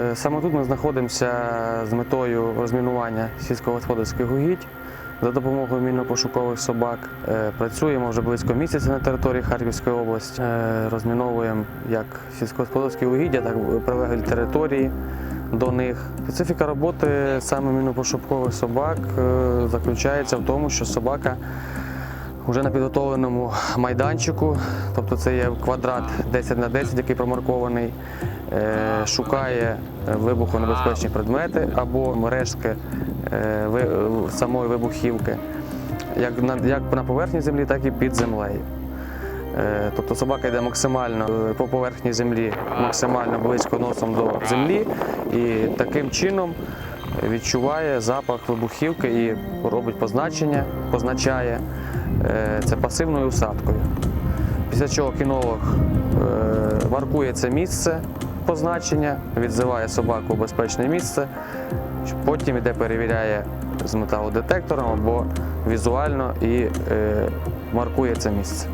Е, Саме тут ми знаходимося з метою розмінування сільськогосподарських угідь за допомогою мінно-пошукових собак. Е, Працюємо вже близько місяця на території Харківської області. Е, Розміновуємо як сільськогосподарські угіддя, так і прилеглі території до них. Специфіка роботи саме мінно-пошукових собак заключається в тому, що собака вже на підготовленому майданчику, тобто це є квадрат 10 на 10, який промаркований, е, шукає е, вибухонебезпечні предмети або рештки е, самої вибухівки, як на, поверхні землі, так і під землею. Тобто собака йде максимально по поверхні землі, максимально близько носом до землі і таким чином відчуває запах вибухівки і робить позначення, позначає це пасивною усадкою. Після чого кінолог е, маркує це місце позначення, відзиває собаку в безпечне місце, потім іде перевіряє з металодетектором або візуально і е, маркує це місце.